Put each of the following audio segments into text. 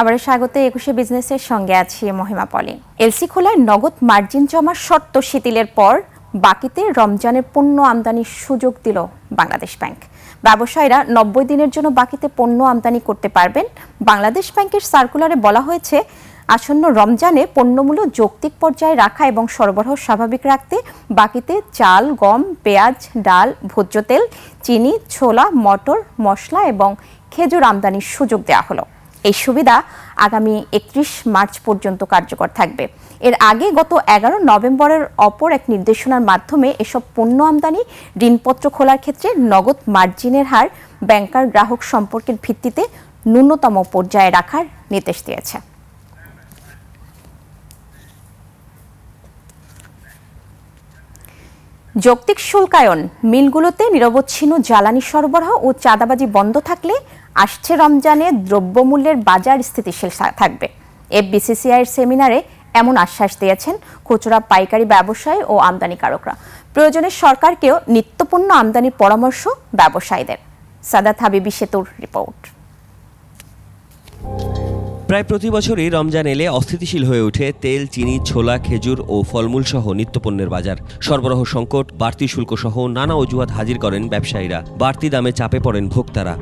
আবার স্বাগত একুশে বিজনেসের সঙ্গে আছি মহিমা পলি। এলসি খোলায় নগদ মার্জিন জমার শর্ত শিথিলের পর বাকিতে রমজানের পণ্য আমদানির সুযোগ দিল বাংলাদেশ ব্যাংক। ব্যবসায়ীরা নব্বই দিনের জন্য বাকিতে পণ্য আমদানি করতে পারবেন। বাংলাদেশ ব্যাংকের সার্কুলারে বলা হয়েছে, আসন্ন রমজানে পণ্যমূল্য যৌক্তিক পর্যায়ে রাখা এবং সরবরাহ স্বাভাবিক রাখতে বাকিতে চাল, গম, পেঁয়াজ, ডাল ভোজ্য তেল চিনি, ছোলা, মটর, মশলা এবং খেজুর আমদানির সুযোগ দেওয়া হলো। এই সুবিধা আগামী একত্রিশ মার্চ পর্যন্ত কার্যকর থাকবে। এর আগে গত এগারো নভেম্বরের অপর এক নির্দেশনার মাধ্যমে এসব পণ্য আমদানি, ঋণপত্র খোলার ক্ষেত্রে নগদ মার্জিনের হার ব্যাংকার গ্রাহক সম্পর্কের ভিত্তিতে ন্যূনতম পর্যায়ে রাখার নির্দেশ দিয়েছে। যৌক্তিক শুল্কায়ন, মিলগুলোতে নিরবচ্ছিন্ন জ্বালানি সরবরাহ ও চাঁদাবাজি বন্ধ থাকলে আসছে রমজানে দ্রব্যমূল্যের বাজার স্থিতিশীল থাকবে। এফবিসিসিআইয়ের সেমিনারে এমন আশ্বাস দিয়েছেন খুচরা পাইকারি ব্যবসায়ী ও আমদানিকারকরা। প্রয়োজনে সরকারকেও নিত্যপণ্য আমদানির পরামর্শ ব্যবসায়ীদের। সাদাত হাবিবি সেতুর রিপোর্ট। প্রায় প্রতি বছরই রমজান এলে অস্থিতিশীল হয়ে ওঠে তেল, চিনি, ছোলা, খেজুর ও ফলমূল সহ নিত্যপণ্যের বাজার। সরবরাহ সংকট, বাড়তি শুল্ক সহ নানা অজুহাত হাজির করেন ব্যবসায়ীরা। বাড়তি দামে চাপে পড়েন ভোক্তারা।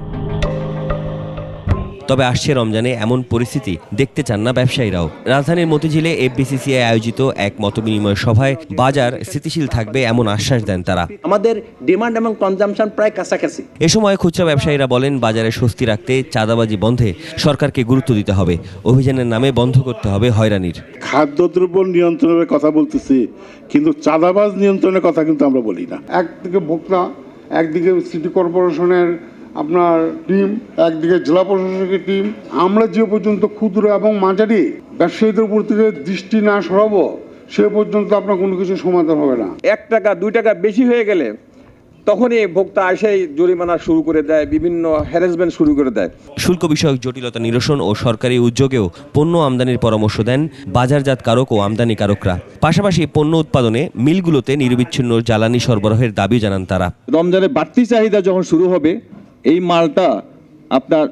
তবে আসছে রমজানে এমন পরিস্থিতি দেখতে চান না ব্যবসায়ীরাও। রাজধানীর মতিঝিলে এফবিসিসিআই আয়োজিত এক মতবিনিময় সভায় বাজার স্থিতিশীল থাকবে এমন আশ্বাস দেন তারা। আমাদের ডিমান্ড এবং কনজাম্পশন প্রায় কাছাকাছি। এ সময় খুচরা ব্যবসায়ীরা বলেন বাজারে স্বস্তি রাখতে চাঁদাবাজি বন্ধে সরকারকে গুরুত্ব দিতে হবে। অভিযানের নামে বন্ধ করতে হবে হয়রানির। খাদ্যদ্রব্য নিয়ন্ত্রণের কথা বলতেছি কিন্তু চাঁদাবাজ নিয়ন্ত্রণের কথা কিন্তু আমরা বলি না। একদিকে ভোক্তা একদিকে সিটি কর্পোরেশনের আপনার টিম একদিকে জেলা প্রশাসকের টিম আমরা যে পর্যন্ত ক্ষুদ্র এবং মাঝারি ব্যবসায়ীদের উপর থেকে দৃষ্টি না সরাবো সে পর্যন্ত আপনার কোনো কিছু সমাধান হবে না। এক টাকা দুই টাকা বেশি হয়ে গেলে তখনই ভোক্তা এসেই জরিমানা শুরু করে দেয় বিভিন্ন হ্যারাসমেন্ট শুরু করে দেয়। শুল্ক বিষয়ক জটিলতা নিরসন ও সরকারি উদ্যোগেও পণ্য আমদানির পরামর্শ দেন বাজারজাতকারক ও আমদানিকারকরা পাশাপাশি পণ্য উৎপাদনে মিলগুলোতে নিরবিচ্ছিন্ন জ্বালানি সরবরাহের দাবি জানান তারা। রমজানের বাড়তি চাহিদা যখন শুরু হবে এই মালটা আপনার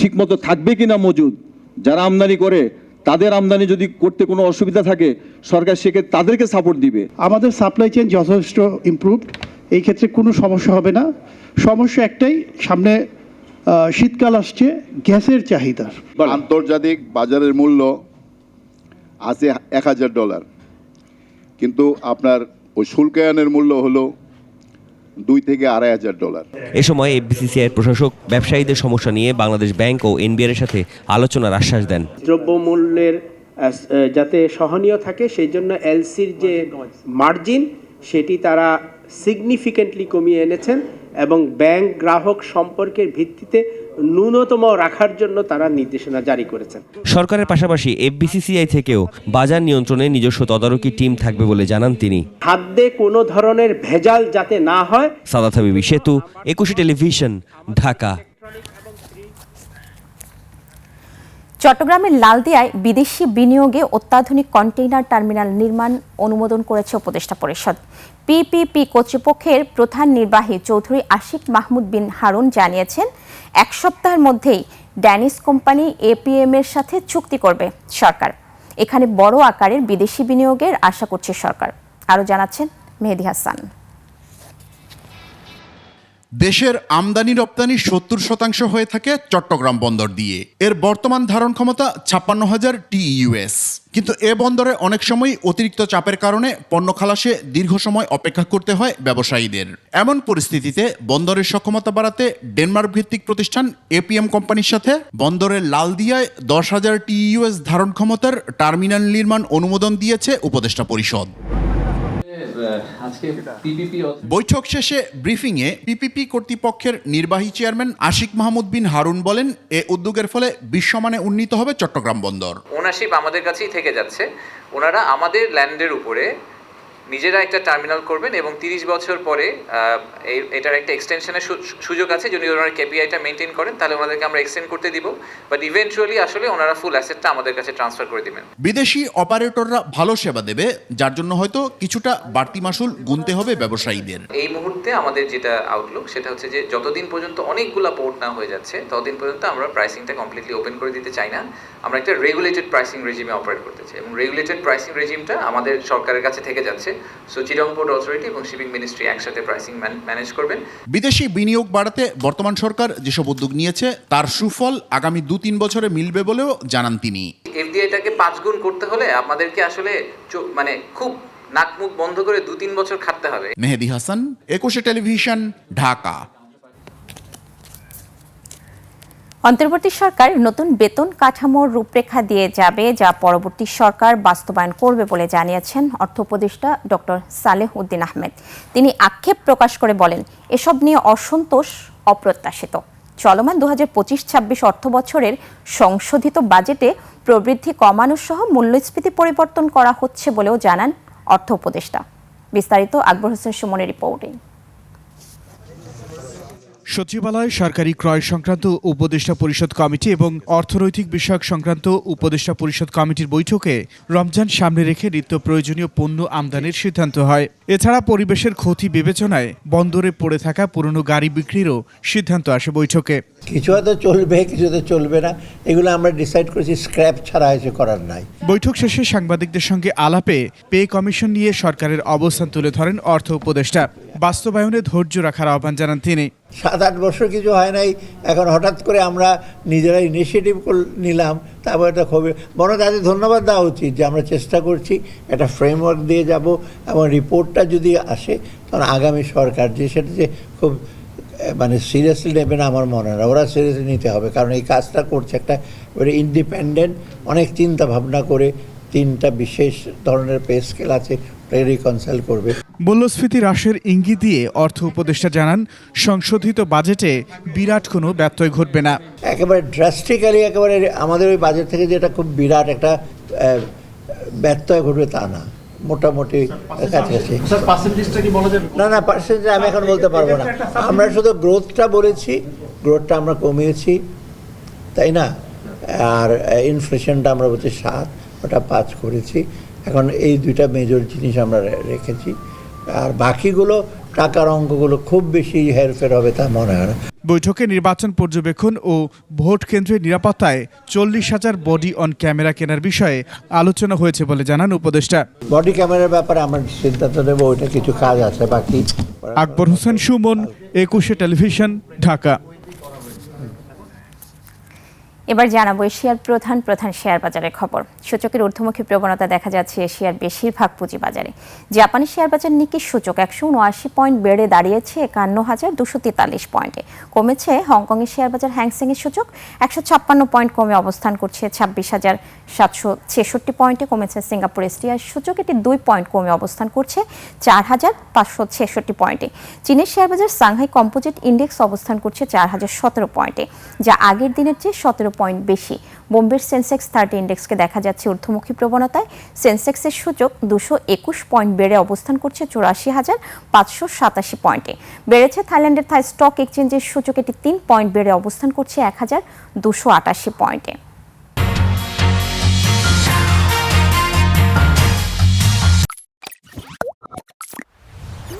ঠিকমতো থাকবে কিনা মজুদ? যারা আমদানি করে তাদের আমদানি যদি করতে কোনো অসুবিধা থাকে সরকার সেক্ষেত্রে তাদেরকে সাপোর্ট দিবে। আমাদের সাপ্লাই চেইন যথেষ্ট ইমপ্রুভড এই ক্ষেত্রে কোনো সমস্যা হবে না। সমস্যা একটাই সামনে শীতকাল আসছে গ্যাসের চাহিদার আন্তর্জাতিক বাজারের মূল্য আছে এক হাজার ডলার। কিন্তু আপনার ওই শুল্কায়নের মূল্য হলো দুই থেকে আড়াই হাজার ডলার। এ সময় এফবিসিসিআই প্রশাসক ব্যবসায়ীদের সমস্যা নিয়ে বাংলাদেশ ব্যাংক ও এনবিআর এর সাথে আলোচনার আশ্বাস দেন। দ্রব্যমূল্যের মূল্যের যাতে সহনীয় থাকে সেই জন্য এলসির যে মার্জিন সেটি তারা সিগনিফিকেন্টলি কমিয়ে এনেছেন এবং ব্যাংক গ্রাহক সম্পর্কের ভিত্তিতে ন্যূনতম রাখার জন্য তারা নির্দেশনা জারি করেছেন। সরকারের পাশাপাশি এফবিসিসিআই থেকেও বাজার নিয়ন্ত্রণে নিজস্ব তদারকি টিম থাকবে বলে জানান তিনি। খাদ্যে কোনো ধরনের ভেজাল যাতে না হয় সাদাত হাবিবি সেতু একুশে টেলিভিশন ঢাকা। চট্টগ্রামের লালদিয়ায় বিদেশি বিনিয়োগে অত্যাধুনিক কন্টেইনার টার্মিনাল নির্মাণ অনুমোদন করেছে উপদেষ্টা পরিষদ। পিপিপি কর্তৃপক্ষের প্রধান নির্বাহী চৌধুরী আশিক মাহমুদ বিন হারুন জানিয়েছেন, এক সপ্তাহের মধ্যেই ড্যানিস কোম্পানি এপিএম এর সাথে চুক্তি করবে সরকার। এখানে বড় আকারের বিদেশি বিনিয়োগের আশা করছে সরকার। আরও জানাচ্ছেন মেহেদি হাসান। দেশের আমদানি রপ্তানি সত্তর শতাংশ হয়ে থাকে চট্টগ্রাম বন্দর দিয়ে। এর বর্তমান ধারণ ক্ষমতা ছাপ্পান্ন হাজার টিইউএস। কিন্তু এ বন্দরে অনেক সময় অতিরিক্ত চাপের কারণে পণ্য খালাসে দীর্ঘ সময় অপেক্ষা করতে হয় ব্যবসায়ীদের। এমন পরিস্থিতিতে বন্দরের সক্ষমতা বাড়াতে ডেনমার্ক ভিত্তিক প্রতিষ্ঠান এপিএম কোম্পানির সাথে বন্দরের লালদিয়ায় দশ হাজার টিইউএস ধারণ ক্ষমতার টার্মিনাল নির্মাণ অনুমোদন দিয়েছে উপদেষ্টা পরিষদ। বৈঠক শেষে ব্রিফিংয়ে পিপিপি কর্তৃপক্ষের নির্বাহী চেয়ারম্যান আশিক মাহমুদ বিন হারুন বলেন এ উদ্যোগের ফলে বিশ্বমানে উন্নীত হবে চট্টগ্রাম বন্দর। ওনারশিপ আমাদের কাছেই থেকে যাচ্ছে। ওনারা আমাদের ল্যান্ডের উপরে নিজেরা একটা টার্মিনাল করবেন এবং তিরিশ বছর পরে এটার একটা এক্সটেনশনের সুযোগ আছে যদি ওনারা কেপিআইটা মেনটেন করেন তাহলে ওনাদেরকে আমরা এক্সটেন্ড করতে দিব। বাট ইভেন্চুয়ালি আসলে ওনারা ফুল অ্যাসেটটা আমাদের কাছে ট্রান্সফার করে দিবেন। বিদেশি অপারেটররা ভালো সেবা দেবে যার জন্য হয়তো কিছুটা বাড়তি মাসুল গুনতে হবে ব্যবসায়ীদের। এই মুহূর্তে আমাদের যেটা আউটলুক সেটা হচ্ছে যে যতদিন পর্যন্ত অনেকগুলো পোর্ট না হয়ে যাচ্ছে ততদিন পর্যন্ত আমরা প্রাইসিংটা কমপ্লিটলি ওপেন করে দিতে চাই না। আমরা একটা রেগুলেটেড প্রাইসিং রেজিমে অপারেট করতে চাই এবং রেগুলেটেড প্রাইসিং রেজিমটা আমাদের সরকারের কাছে থেকে যাচ্ছে। সো চিরং পোর্ট অথরিটি এবং শিপিং মিনিস্ট্রি একসাথে প্রাইসিং ম্যানেজ করবেন। বিদেশি বিনিয়োগ বাড়াতে বর্তমান সরকার যেসব উদ্যোগ নিয়েছে তার সুফল আগামী দু তিন বছরে মিলবে বলেও জানান তিনি। এফডিআইটাকে পাঁচ গুণ করতে হলে আমাদেরকে আসলে মানে খুব নাক মুখ বন্ধ করে দু তিন বছর খাটতে হবে। মেহেদি হাসান একুশে টেলিভিশন ঢাকা। অন্তর্বর্তী সরকার নতুন বেতন কাঠামোর রূপরেখা দিয়ে যাবে, যা পরবর্তী সরকার বাস্তবায়ন করবে বলে জানিয়েছেন অর্থ উপদেষ্টা ডক্টর সালেহ উদ্দিন আহমেদ। তিনি আক্ষেপ প্রকাশ করে বলেন, এসব নিয়ে অসন্তোষ অপ্রত্যাশিত। চলমান দু হাজার পঁচিশ ছাব্বিশ অর্থ বছরের সংশোধিত বাজেটে প্রবৃদ্ধি কমানো সহ মূল্যস্ফীতি পরিবর্তন করা হচ্ছে বলেও জানান অর্থ উপদেষ্টা। বিস্তারিত আকবর হোসেন সুমনের রিপোর্টে। সচিবালয়, সরকারি ক্রয় সংক্রান্ত উপদেষ্টা পরিষদ কমিটি এবং অর্থনৈতিক বিষয়ক সংক্রান্ত উপদেষ্টা পরিষদ কমিটির বৈঠকে রমজান সামনে রেখে নিত্য প্রয়োজনীয় পণ্য আমদানির সিদ্ধান্ত হয়। এছাড়া পরিবেশের ক্ষতি বিবেচনায় বন্দরে পড়ে থাকা পুরনো গাড়ি বিক্রিরও সিদ্ধান্ত আসে বৈঠকে। কিছু হয়তো চলবে কিছু হয়তো চলবে না। এগুলো আমরা ডিসাইড করেছি স্ক্র্যাপ ছাড়া হয়েছে করার নাই। বৈঠক শেষে সাংবাদিকদের সঙ্গে আলাপে পে কমিশন নিয়ে সরকারের অবস্থান তুলে ধরেন অর্থ উপদেষ্টা। বাস্তবায়নে ধৈর্য রাখার আহ্বান জানান তিনি। সাত আট বছর কিছু হয় নাই এখন হঠাৎ করে আমরা নিজেরা ইনিশিয়েটিভ নিলাম তারপর এটা খুবই বড় তাদের ধন্যবাদ দেওয়া উচিত যে আমরা চেষ্টা করছি একটা ফ্রেমওয়ার্ক দিয়ে যাব এবং রিপোর্টটা যদি আসে তখন আগামী সরকার যে সেটা যে খুব মানে সিরিয়াসলি নেবে না আমার মনে হয়। না ওরা সিরিয়াসলি নিতে হবে। কারণ এই কাজটা করছে একটা ইন্ডিপেন্ডেন্ট অনেক চিন্তা ভাবনা করে তিনটা বিশেষ ধরনের পে স্কেল আছে রিকনসাইল করবে। মূল্যস্ফীতি হ্রাসের ইঙ্গিত দিয়ে অর্থ উপদেষ্টা জানান সংশোধিত বাজেটে বিরাট কোনো ব্যত্যয় ঘটবে না। একেবারে ড্রাস্টিক্যালি একেবারে আমাদের ওই বাজেট থেকে যেটা খুব বিরাট একটা ব্যত্যয় ঘটবে তা না। মোটামুটি কাছাকাছি। না না পার্সেন্টেজ আমি এখন বলতে পারব না। আমরা শুধু গ্রোথটা বলেছি গ্রোথটা আমরা কমিয়েছি তাই না? আর ইনফ্লেশনটা আমরা বলছি সাত ওটা পাঁচ করেছি। এখন এই দুইটা মেজর জিনিস আমরা রেখেছি। আর বাকিগুলো টাকার অঙ্কগুলো খুব বেশি হেরফের হবে তা মনে হয় না। বৈঠকে নির্বাচন পর্যবেক্ষণ ও ভোট কেন্দ্রের নিরাপত্তায় চল্লিশ হাজার বডি অন ক্যামেরা কেনার বিষয়ে আলোচনা হয়েছে বলে জানান উপদেষ্টা। বডি ক্যামেরার ব্যাপারে আমার সিদ্ধান্ত নেব ওইটা কিছু কাজ আছে বাকি আকবর হোসেন সুমন একুশে টেলিভিশন ঢাকা। এবার জানাব এশিয়ার প্রধান প্রধান শেয়ার বাজারের খবর। সূচকের ঊর্ধ্বমুখী প্রবণতা দেখা যাচ্ছে এশিয়ার বেশিরভাগ পুঁজি বাজারে জাপানি শেয়ার বাজার নিকি সূচক একশো উনআশি পয়েন্ট বেড়ে দাঁড়িয়েছে একান্ন হাজার দুশো তেতাল্লিশ পয়েন্টে। কমেছে হংকংয়ের শেয়ার বাজার হ্যাংসেং এর সূচক একশো ছাপ্পান্ন পয়েন্ট কমে অবস্থান করছে ছাব্বিশ হাজার সাতশো ছেষট্টি পয়েন্টে। কমেছে সিঙ্গাপুর এসটিআই সূচক এটি দুই পয়েন্ট কমে অবস্থান করছে চার হাজার পাঁচশো ছেষট্টি পয়েন্টে। চীনের শেয়ার বাজার সাংহাই কম্পোজিট ইন্ডেক্স অবস্থান করছে চার হাজার সতেরো পয়েন্টে, যা আগের দিনের চেয়ে সতেরো পয়েন্ট বেশি। বোম্বের সেন্সেক্স থার্টি ইন্ডেক্সকে দেখা যাচ্ছে ঊর্ধ্বমুখী প্রবণতায়। সেন্সেক্সের সূচক দুশো একুশ পয়েন্ট বেড়ে অবস্থান করছে চুরাশি হাজার পাঁচশো সাতাশি পয়েন্টে। বেড়েছে থাইল্যান্ডের থাই স্টক এক্সচেঞ্জের সূচক, এটি তিন পয়েন্ট বেড়ে অবস্থান করছে এক হাজার দুশো আটাশি পয়েন্টে।